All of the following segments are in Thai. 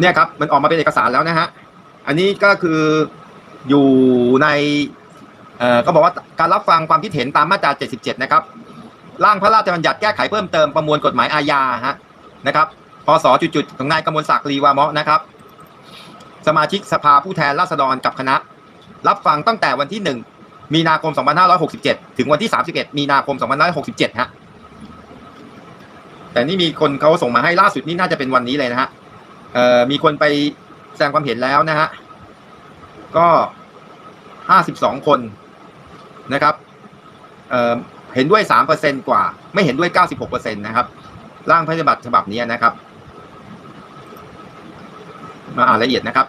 เนี่ยครับมันออกมาเป็นเอกสารแล้วนะฮะอันนี้ก็คืออยู่ในเอ่อก็บอกว่าการรับฟังความคิดเห็นตามมาตรา 77 นะครับร่างพระราชบัญญัติแก้ไขเพิ่มเติมประมวลกฎหมายอาญาฮะนะครับพศจุดๆของนายกมลศักดิ์ลีวามะนะครับ สมาชิกสภาผู้แทนราษฎรกับคณะ รับฟังตั้งแต่วันที่ 1 มีนาคม 2567 ถึงวันที่ 31 มีนาคม 2567 ฮะแต่นี่มีคนเขาส่งมาให้ล่าสุดนี่น่าจะเป็นวันนี้เลยนะฮะ มีคนไปแสดงความเห็นแล้วนะฮะ ก็ห้าสิบสองคนนะครับเอ่อเห็นด้วยสามเปอร์เซ็นกว่า ไม่เห็นด้วยเก้าสิบหกเปอร์เซ็นตนะครับ ร่างพระราชบัญญัติฉบับนี้นะครับ มาอ่านละเอียดนะครับ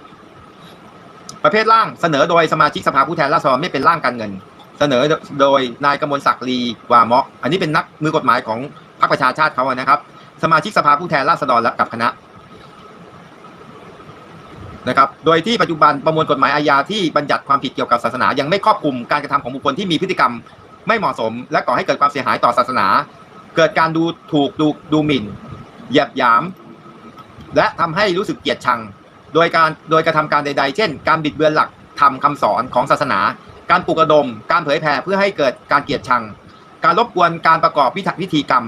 ประเภทร่างเสนอโดยสมาชิกสภาผู้แทนราษฎรไม่เป็นร่างการเงิน เสนอโดยนายกมลศักดิ์ลีวามะอันนี้เป็นนักมือกฎหมายของพรรคประชาชาติเขาอะนะครับ สมาชิกสภาผู้แทนราษฎรและกับคณะ นะครับ โดยที่ปัจจุบันประมวลกฎหมายอาญาที่บัญญัติความผิดเกี่ยวกับศาสนา ยังไม่ครอบคลุมการกระทำของบุคคลที่มีพฤติกรรมไม่เหมาะสม และก่อให้เกิดความเสียหายต่อศาสนา เกิดการดูถูกดูดูหมิ่นเหยียบหยาม และทำให้รู้สึกเกลียดชัง โดยการโดยกระทำการใด ๆ เช่น การบิดเบือนหลักธรรมคำสอนของศาสนา การปลุกระดม การเผยแผ่เพื่อให้เกิดการเกลียดชัง การรบกวนการประกอบพิธีกรรม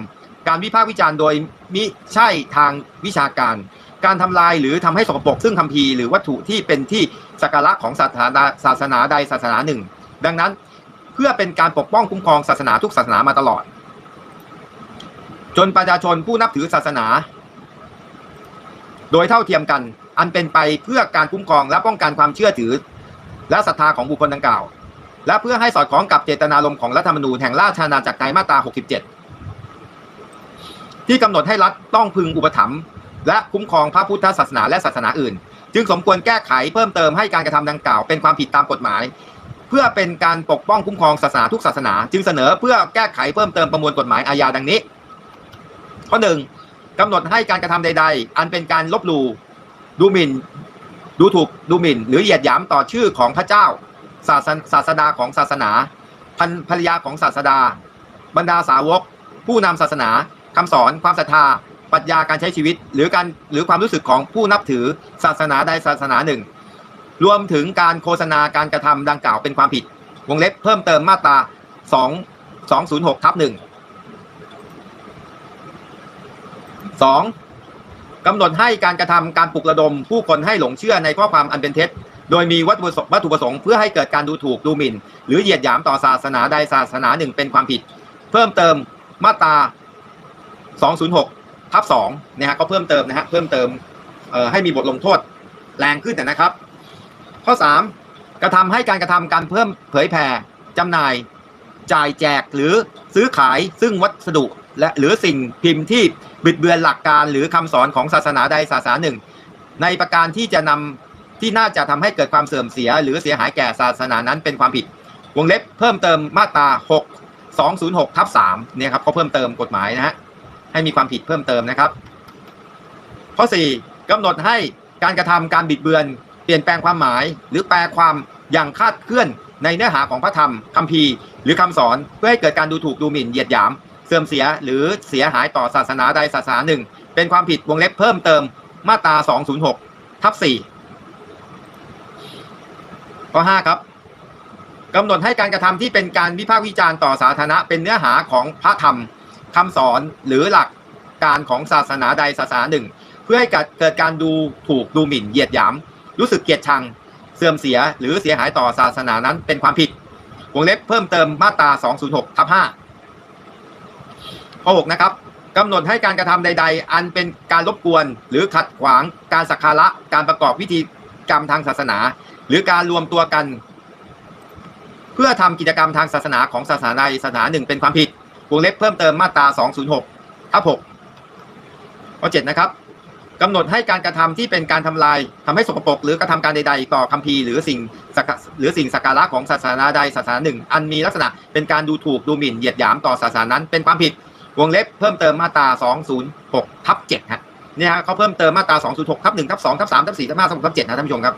การวิพากษ์วิจารณ์โดยมิใช่ทางวิชาการ การทำลายหรือทำให้สกปรกซึ่งคัมภีร์หรือวัตถุที่เป็นที่สักการะของศาสนาศาสนาใดศาสนาหนึ่ง ดังนั้นเพื่อเป็นการปกป้องคุ้มครองศาสนาทุกศาสนามาตลอด จนประชาชนผู้นับถือศาสนา โดยเท่าเทียมกัน อันเป็นไปเพื่อการคุ้มครองและป้องกันความเชื่อถือ และศรัทธาของบุคคลดังกล่าว และเพื่อให้สอดคล้องกับเจตนารมณ์ของรัฐธรรมนูญแห่งราชอาณาจักรในมาตรา 67 ที่กำหนดให้รัฐต้องพึงอุปถัมภ์ และคุ้มครองพระพุทธศาสนาและศาสนาอื่น จึงสมควรแก้ไขเพิ่มเติมให้การกระทำดังกล่าวเป็นความผิดตามกฎหมาย เพื่อเป็นการปกป้องคุ้มครองศาสนาทุกศาสนา จึงเสนอเพื่อแก้ไขเพิ่มเติมประมวลกฎหมายอาญาดังนี้ ข้อหนึ่งกำหนดให้การกระทำใด ๆ อันเป็นการลบหลู่ดูหมิ่น ดูถูกดูหมิ่น หรือเหยียดหยามต่อชื่อของพระเจ้าศาสนศาสดาของศาสนาพันภรรยาของศาสดา บรรดาสาวก ผู้นำศาสนาคำสอนความศรัทธา ปรัชญาการใช้ชีวิต หรือการหรือความรู้สึกของผู้นับถือศาสนาใดศาสนาหนึ่ง รวมถึงการโฆษณาการกระทำดังกล่าวเป็นความผิด วงเล็บเพิ่มเติมมาตรา 2 206ทับ1 2. กำหนดให้การกระทำการปลุกระดม ผู้คนให้หลงเชื่อในข้อความอันเป็นเท็จ โดยมีวัตถุประสงค์วัตถุประสงค์เพื่อให้เกิดการดูถูกดูหมิ่น หรือเหยียดหยามต่อศาสนาใดศาสนาหนึ่งเป็นความผิด เพิ่มเติมมาตรา 206 ทับ2นะฮะก็เพิ่มเติมนะฮะเพิ่มเติมให้มีบทลงโทษแรงขึ้นนะครับ ข้อ 3 กระทำให้การกระทำการเพิ่มเผยแผ่จำหน่าย จ่ายแจกหรือซื้อขายซึ่งวัสดุและหรือสิ่งพิมพ์ที่บิดเบือนหลักการหรือคำสอนของศาสนาใดศาสนาหนึ่ง ในประการที่จะนำที่น่าจะทำให้เกิดความเสื่อมเสีย หรือเสียหายแก่ศาสนานั้นเป็นความผิด วงเล็บเพิ่มเติมมาตรา 6 206ทับ3เนี่ยครับเขาเพิ่มเติมกฎหมายนะฮะ ให้มีความผิดเพิ่มเติมนะครับ ข้อ 4กำหนดให้การกระทำการบิดเบือน เปลี่ยนแปลงความหมาย หรือแปลความอย่างคาดเคลื่อนในเนื้อหาของพระธรรมคัมภีร์ หรือคำสอนเพื่อให้เกิดการดูถูกดูหมิ่นเหยียดหยาม เสื่อมเสียหรือเสียหายต่อศาสนาใดศาสนาหนึ่ง เป็นความผิดวงเล็บเพิ่มเติมมาตรา 206 ทับ 4 ข้อ 5 ครับกำหนดให้การกระทำที่เป็นการวิพากษ์วิจารณ์ต่อสาธารณะเป็นเนื้อหาของพระธรรม คำสอนหรือหลักการของศาสนาใดศาสนาหนึ่ง เพื่อให้เกิดการดูถูกดูหมิ่นเหยียดหยาม รู้สึกเกลียดชัง เสื่อมเสียหรือเสียหายต่อศาสนานั้นเป็นความผิดวงเล็บเพิ่มเติมมาตรา 206ทับ5ข้อ6นะครับกำหนดให้การกระทำใด ๆ อันเป็นการรบกวน หรือขัดขวางการสักการะการประกอบพิธีกรรมทางศาสนา หรือการรวมตัวกัน เพื่อทำกิจกรรมทางศาสนาของศาสนาใดศาสนาหนึ่งเป็นความผิด วงเล็บเพิ่มเติมมาตรา 206ทับ6ข้อ7นะครับกำหนดให้การกระทำที่เป็นการทำลายทำให้สกปรกหรือกระทำการใดๆ ต่อคัมภีร์หรือสิ่งสักหรือสิ่งสักการะของศาสนาใดศาสนาหนึ่ง อันมีลักษณะเป็นการดูถูกดูหมิ่นเหยียดหยามต่อศาสนานั้น เป็นความผิดวงเล็บเพิ่มเติมมาตรา 206ทับ7ฮะเนี่ยฮะเขาเพิ่มเติมมาตรา 206ทับ1ทับ2ทับ3ทับ4ทับ5ทับ6ทับ7นะท่านผู้ชมครับ